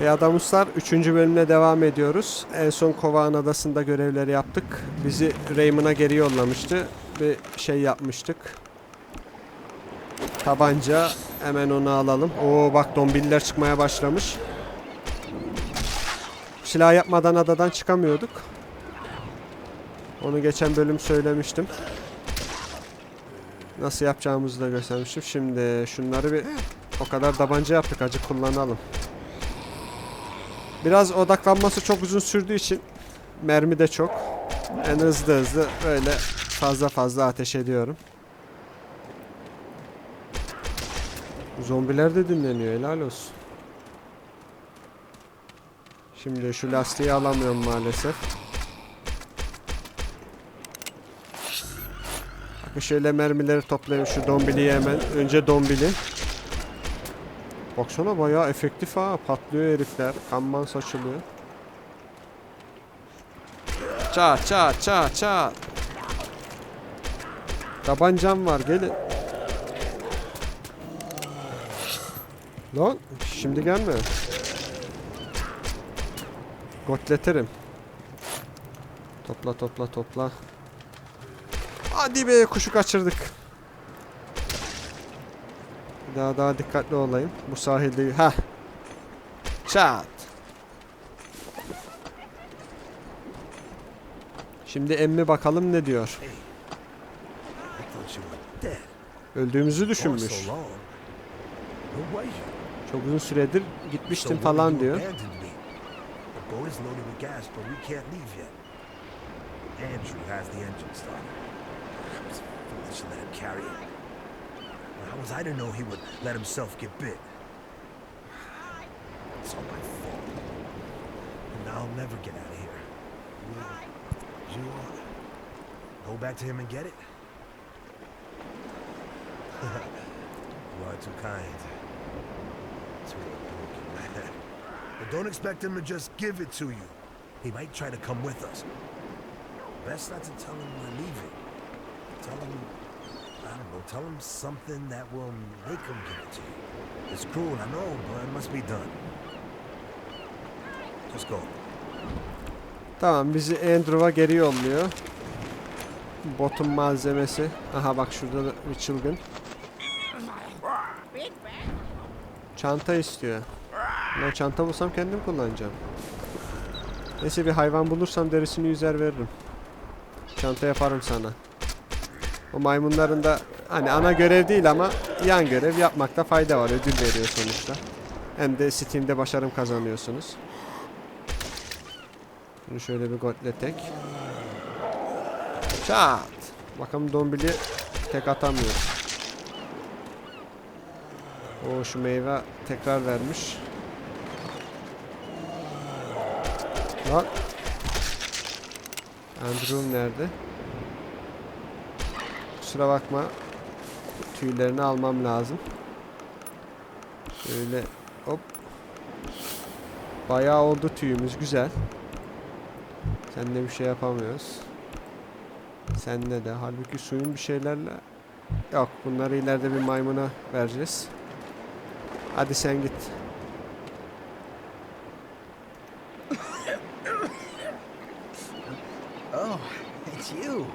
Ve Adamuslar 3. bölümle devam ediyoruz. En son Kovağın Adası'nda görevleri yaptık. Bizi Raymond'a geri yollamıştı. Bir şey yapmıştık. Tabanca. Hemen onu alalım. Oo bak dombiller çıkmaya başlamış. Silah yapmadan adadan çıkamıyorduk. Onu geçen bölüm söylemiştim. Nasıl yapacağımızı da göstermiştim. Şimdi şunları bir o kadar tabanca yaptık acı kullanalım. Biraz odaklanması çok uzun sürdüğü için mermi de çok. En hızlı hızlı böyle fazla fazla ateş ediyorum. Zombiler de dinleniyor helal olsun. Şimdi şu lastiği alamıyorum maalesef. Bakın şöyle mermileri toplayayım şu dombiliyi hemen. Önce dombili. Baksana bayağı efektif ha. Patlıyor herifler. Kanman saçılıyor. Çat çat çat çat. Tabancam var gelin. Lan şimdi gelme. Gotletirim. Topla topla topla. Hadi be kuşu kaçırdık. Daha daha dikkatli olayım. Bu sahilde ha. Çat. Şimdi emmi bakalım ne diyor. Öldüğümüzü düşünmüş. Çok uzun süredir gitmiştim falan diyor. Andrew has the engine started. Foolish let him carry it. How was I to know he would let himself get bit? It's all my fault. And I'll never get out of here. You uh, go back to him and get it? you are too kind. To a broken. But don't expect him to just give it to you. He might try to come with us. Best not to tell him we're leaving. Tell him, Know, tell him something that will make him give it to you. It's cruel, I know, but it must be done. Just go. Tamam bizi Andrew'a geri yolluyor. Botun malzemesi. Aha bak şurada da bir çılgın. Çanta istiyor. Ben çanta bulsam kendim kullanacağım. Neyse bir hayvan bulursam derisini yüzer veririm. Çanta yaparım sana. O maymunların da hani ana görev değil ama yan görev yapmakta fayda var. Ödül veriyor sonuçta. Hem de Steam'de başarım kazanıyorsunuz. Bunu şöyle bir gotletek. Çat. Bakalım dombili tek atamıyor. O şu meyve tekrar vermiş. Lan. Andrew nerede? Kusura bakma. Tüylerini almam lazım. Şöyle hop. Bayağı oldu tüyümüz güzel. Seninle bir şey yapamıyoruz. Senle de. Halbuki suyun bir şeylerle... Yok bunları ileride bir maymuna vereceğiz. Hadi sen git. Oh, it's you.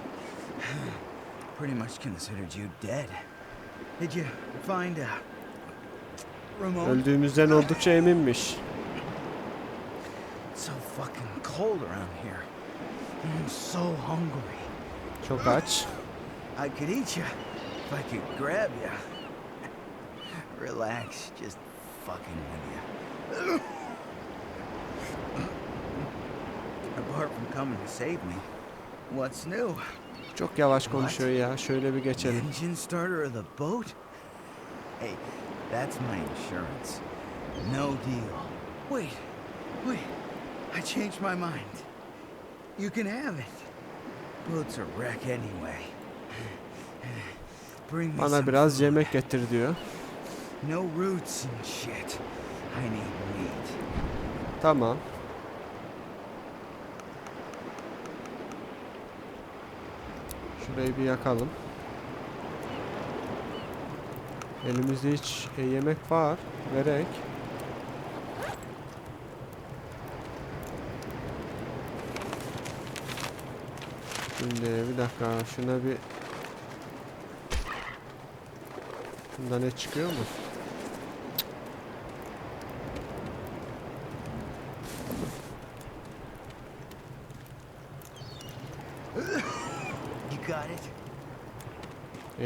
Pretty much considered you dead. Did you find uh, Ramon? Öldüğümüzden oldukça eminmiş. It's so fucking cold around here. I'm so hungry. Çok aç. I could eat you if I could grab you. Relax, just fucking with you. Apart from coming to save me, what's new? Çok yavaş konuşuyor ya. Şöyle bir geçelim. engine starter of the boat? Hey, that's my insurance. No deal. Wait, wait. I changed my mind. You can have it. Boat's a wreck anyway. Bring me Bana biraz yemek getir diyor. No roots and shit. I need meat. Tamam. Şurayı bir yakalım. Elimizde hiç e, yemek var. Verek. Şimdi bir dakika şuna bir Bunda ne çıkıyor mu?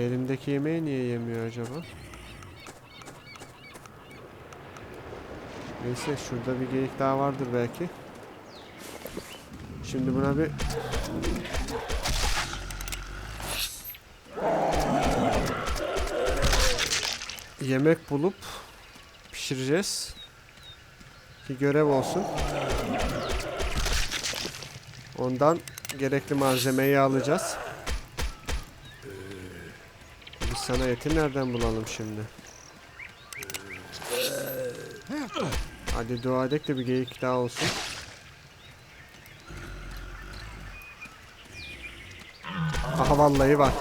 Elimdeki yemeği niye yemiyor acaba? Neyse şurada bir geyik daha vardır belki. Şimdi buna bir yemek bulup pişireceğiz. Ki görev olsun. Ondan gerekli malzemeyi alacağız. Sana eti nereden bulalım şimdi? Hadi dua edek de bir geyik daha olsun. Aha vallahi var.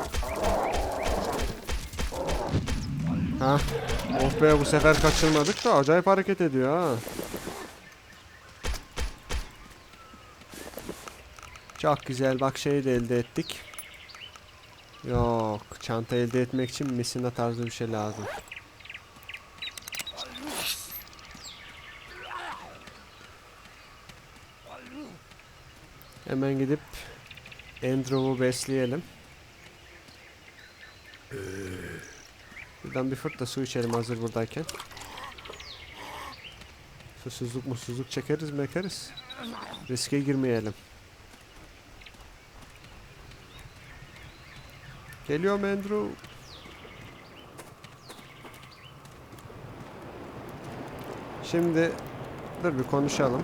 Ha. Oh be bu sefer kaçırmadık da acayip hareket ediyor ha. Çok güzel bak şeyi de elde ettik. Yok çanta elde etmek için misina tarzı bir şey lazım. Hemen gidip Andrew'u besleyelim. Buradan bir fırt da su içelim hazır buradayken. Susuzluk musuzluk çekeriz mekeriz. Riske girmeyelim. Geliyorum Andrew. Şimdi dur bir konuşalım.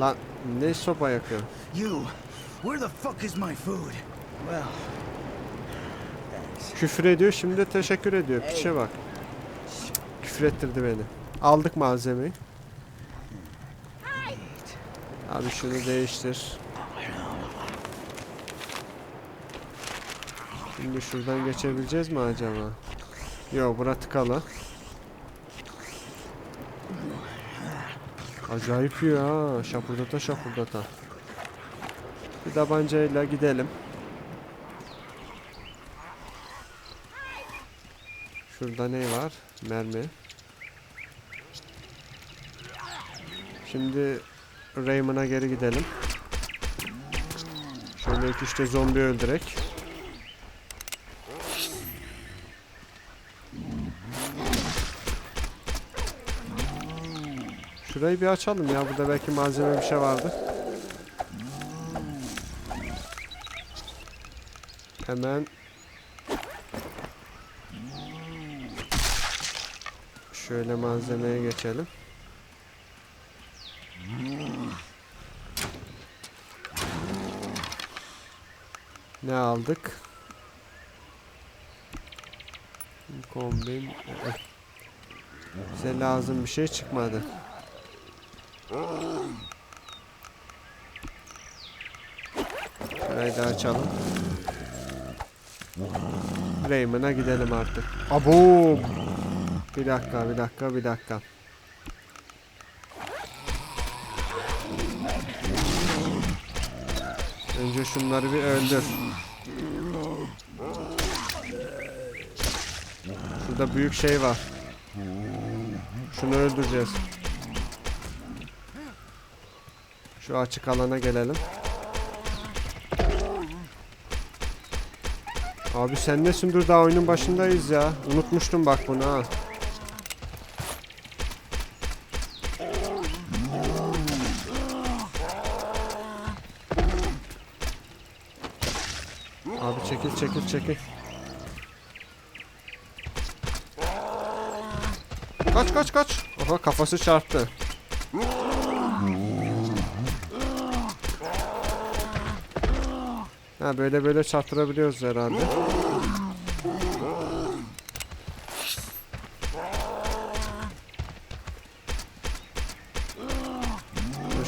Lan ne sopa yakıyor? You, where the fuck is my food? Well. Küfür ediyor şimdi de teşekkür ediyor. Piçe bak. Küfür ettirdi beni. Aldık malzemeyi. Abi şunu değiştir. Şimdi şuradan geçebileceğiz mi acaba? Yok bura tıkalı. Acayip ha. Şapurdata şapurdata. Bir tabancayla gidelim. Şurada ne var? Mermi. Şimdi Raymond'a geri gidelim. Şöyle iki işte zombi öldürek. Şurayı bir açalım ya. Burada belki malzeme bir şey vardı. Hemen Şöyle malzemeye geçelim. Ne aldık? Kombin. Bize lazım bir şey çıkmadı. Şurayı açalım. Raymond'a gidelim artık. Abo! Bir dakika, bir dakika, bir dakika. Önce şunları bir öldür. Şurada büyük şey var. Şunu öldüreceğiz. Şu açık alana gelelim. Abi sen nesin dur daha oyunun başındayız ya. Unutmuştum bak bunu ha. Abi çekil çekil çekil. Kaç kaç kaç. Oha kafası çarptı. Ha böyle böyle çarptırabiliyoruz herhalde.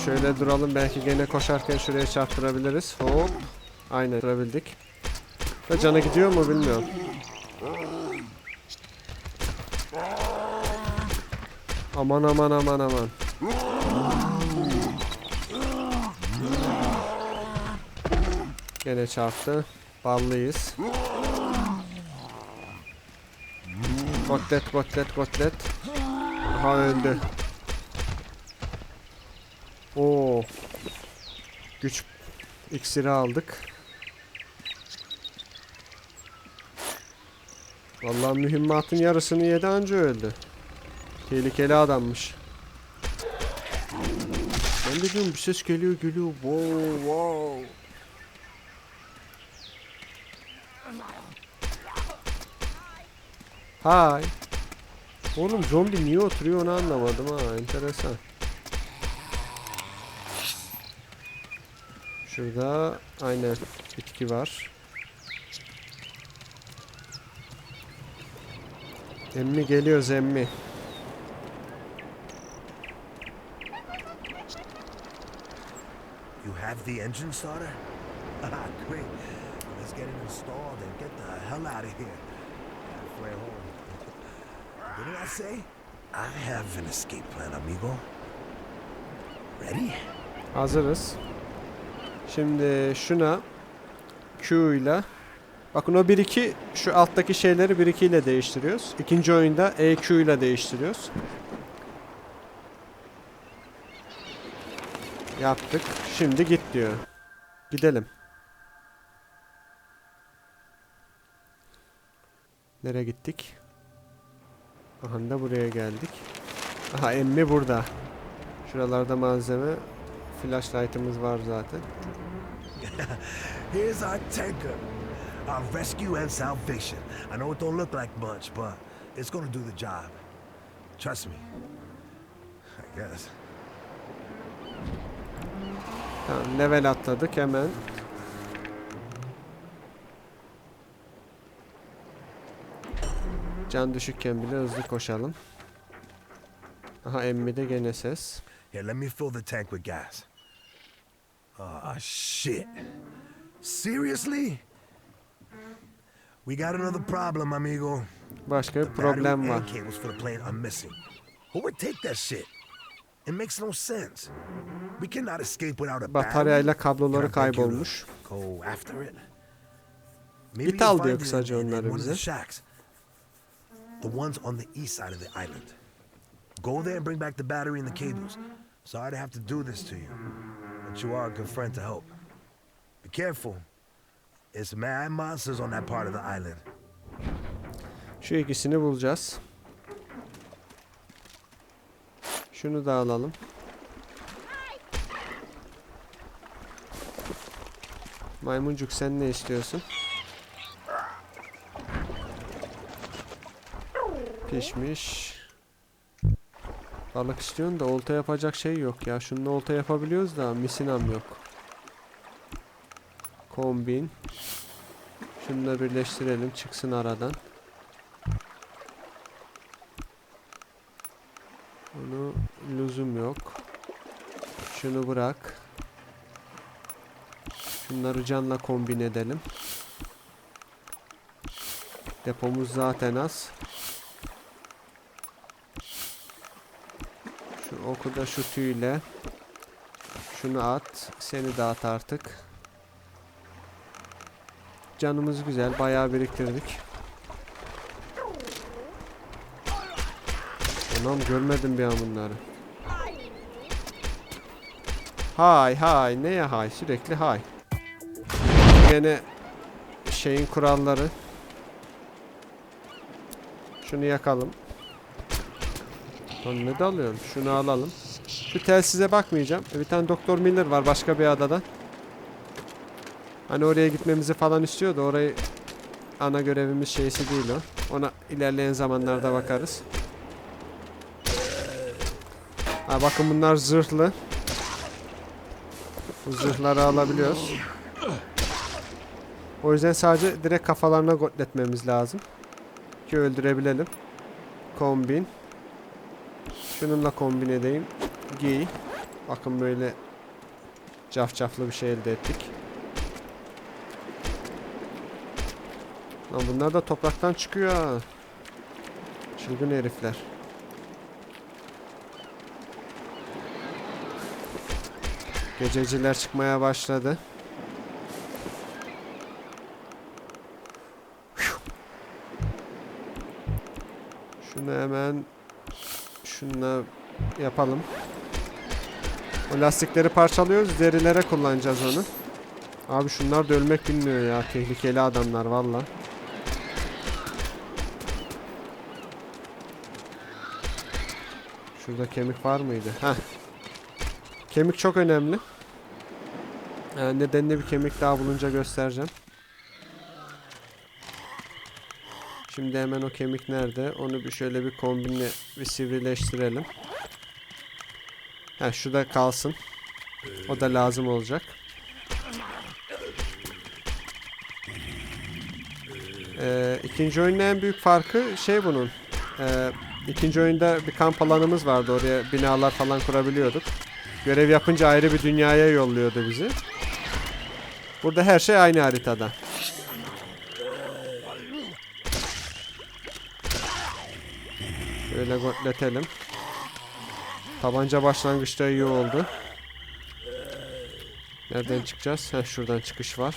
Şöyle duralım belki gene koşarken şuraya çarptırabiliriz. Hop. Aynen durabildik. Ve canı gidiyor mu bilmiyorum. Aman aman aman aman. Gene çarptı. Ballıyız. Kotlet kotlet kotlet. Aha öldü. Oo. Güç iksiri aldık. Vallahi mühimmatın yarısını yedi anca öldü. Tehlikeli adammış. Ben de diyorum bir ses geliyor geliyor. Wow wow. Hay. Oğlum zombi niye oturuyor onu anlamadım ha. Enteresan. Şurada aynen bitki var. Emmi geliyoruz emmi. You have the engine starter? Ah, great. Let's get it installed and get the hell out of here. Halfway home. I say? I have an escape plan, amigo. Ready? Hazırız. Şimdi şuna Q ile Bakın o 1-2 şu alttaki şeyleri 1-2 ile değiştiriyoruz. İkinci oyunda EQ ile değiştiriyoruz. Yaptık. Şimdi git diyor. Gidelim. Nereye gittik? Aha da buraya geldik. Aha emmi burada. Şuralarda malzeme. Flashlight'ımız var zaten. Here's our tanker. Our rescue and salvation. I know it don't look like much, but it's gonna do the job. Trust me. I guess. Tamam level atladık hemen. Can düşükken bile hızlı koşalım. Aha emmi de gene ses. Here, let me fill the tank with gas. Ah, shit. Seriously? We got another problem, amigo. Başka bir The problem var. and cables for the plane are missing. Who would take that shit? It makes no sense. We cannot escape without a Bataryayla kabloları kaybolmuş. Go after it. Git you'll al find diyor kısaca onları bize. The ones on the east side of the island. Go there and bring back the battery and the cables. Sorry to have to do this to you, but you are a good friend to help. Be careful. It's mad monsters on that part of the island. Şu ikisini bulacağız. Şunu da alalım. Maymuncuk sen ne istiyorsun? Pişmiş. Balık istiyorsun da olta yapacak şey yok ya. Şununla olta yapabiliyoruz da misinam yok. Kombin. Şununla birleştirelim çıksın aradan. Bunu lüzum yok. Şunu bırak. Şunları canla kombin edelim. Depomuz zaten az. Oku da şu tüyle. Şunu at. Seni at artık. Canımız güzel. Bayağı biriktirdik. Anam görmedim bir an bunları. Hay hay neye hay sürekli hay. Gene şeyin kuralları. Şunu yakalım. Lan ne dalıyorsun? Şunu alalım. Şu telsize bakmayacağım. E, Bir tane Doktor Miller var başka bir adada. Hani oraya gitmemizi falan istiyordu. Orayı ana görevimiz şeysi değil o. Ona ilerleyen zamanlarda bakarız. Ha bakın bunlar zırhlı. Bu zırhları alabiliyoruz. O yüzden sadece direkt kafalarına gotletmemiz lazım. Ki öldürebilelim. Kombin. Şununla kombin edeyim. Giy. Bakın böyle cafcaflı bir şey elde ettik. Lan bunlar da topraktan çıkıyor ha. Çılgın herifler. Gececiler çıkmaya başladı. Şunu hemen şununla yapalım. O lastikleri parçalıyoruz. Derilere kullanacağız onu. Abi şunlar da ölmek bilmiyor ya. Tehlikeli adamlar valla. Şurada kemik var mıydı? Heh. Kemik çok önemli. Ee, nedenini bir kemik daha bulunca göstereceğim. Şimdi hemen o kemik nerede? Onu bir şöyle bir kombinle bir sivrileştirelim. Ha şurada kalsın. O da lazım olacak. Ee, ikinci oyunun en büyük farkı şey bunun. Ee, ikinci oyunda bir kamp alanımız vardı. Oraya binalar falan kurabiliyorduk. Görev yapınca ayrı bir dünyaya yolluyordu bizi. Burada her şey aynı haritada. Şöyle gotletelim. Tabanca başlangıçta iyi oldu. Nereden çıkacağız? Heh, şuradan çıkış var.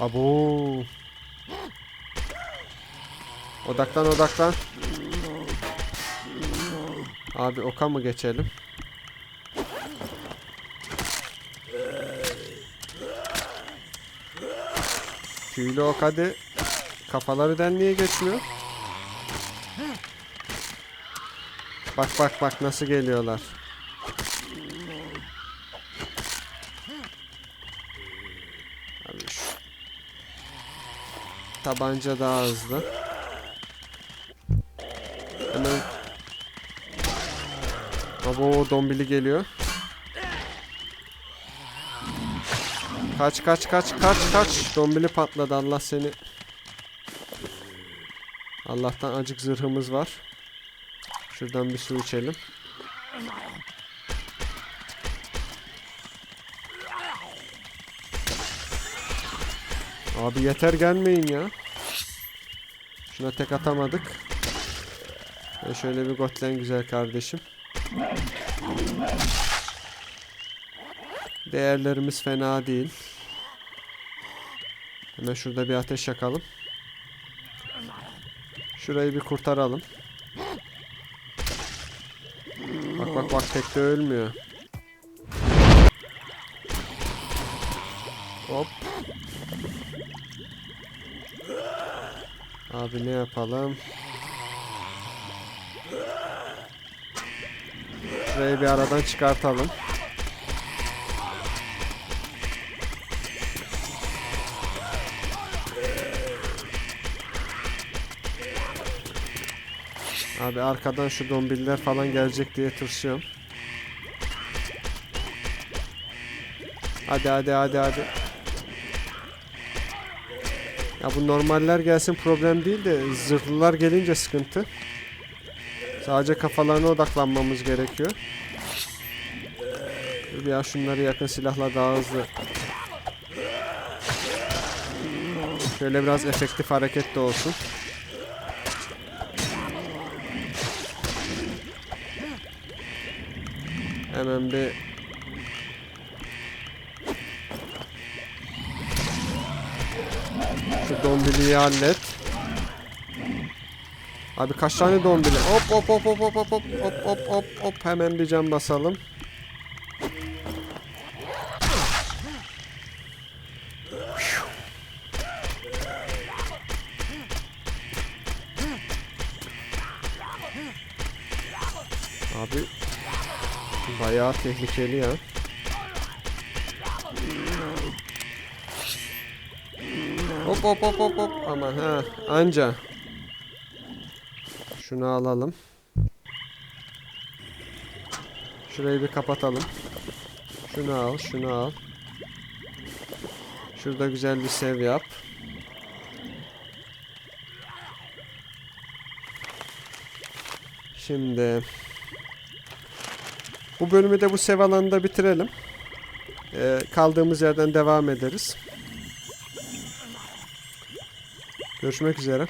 Abo. Odaklan odaklan. Abi oka mı geçelim? Tüylü ok hadi. Kafaları niye geçmiyor? Bak bak bak nasıl geliyorlar. Abi şu tabanca daha hızlı. Hemen Abo dombili geliyor. Kaç kaç kaç kaç kaç. Dombili patladı Allah seni. Allah'tan acık zırhımız var. Şuradan bir su içelim. Abi yeter gelmeyin ya. Şuna tek atamadık. Ve şöyle bir gotlen güzel kardeşim. Değerlerimiz fena değil. Hemen şurada bir ateş yakalım. Şurayı bir kurtaralım. Bak bak bak tek de ölmüyor. Hop. Abi ne yapalım? Şurayı bir aradan çıkartalım. Abi arkadan şu dombiller falan gelecek diye tırsıyorum. Hadi hadi hadi hadi. Ya bu normaller gelsin problem değil de zırhlılar gelince sıkıntı. Sadece kafalarına odaklanmamız gerekiyor. Ya şunları yakın silahla daha hızlı. Şöyle biraz efektif hareket de olsun. Hemen bir Şu dombiliyi hallet. Abi kaç tane dombili? Hop hop hop hop hop hop hop hop hop hop hop hemen bir cam basalım. Bayağı tehlikeli ya. Hop hop hop hop hop aman ha anca. Şunu alalım. Şurayı bir kapatalım. Şunu al, şunu al. Şurada güzel bir sev yap. Şimdi bu bölümü de bu sev alanında bitirelim. Ee, kaldığımız yerden devam ederiz. Görüşmek üzere.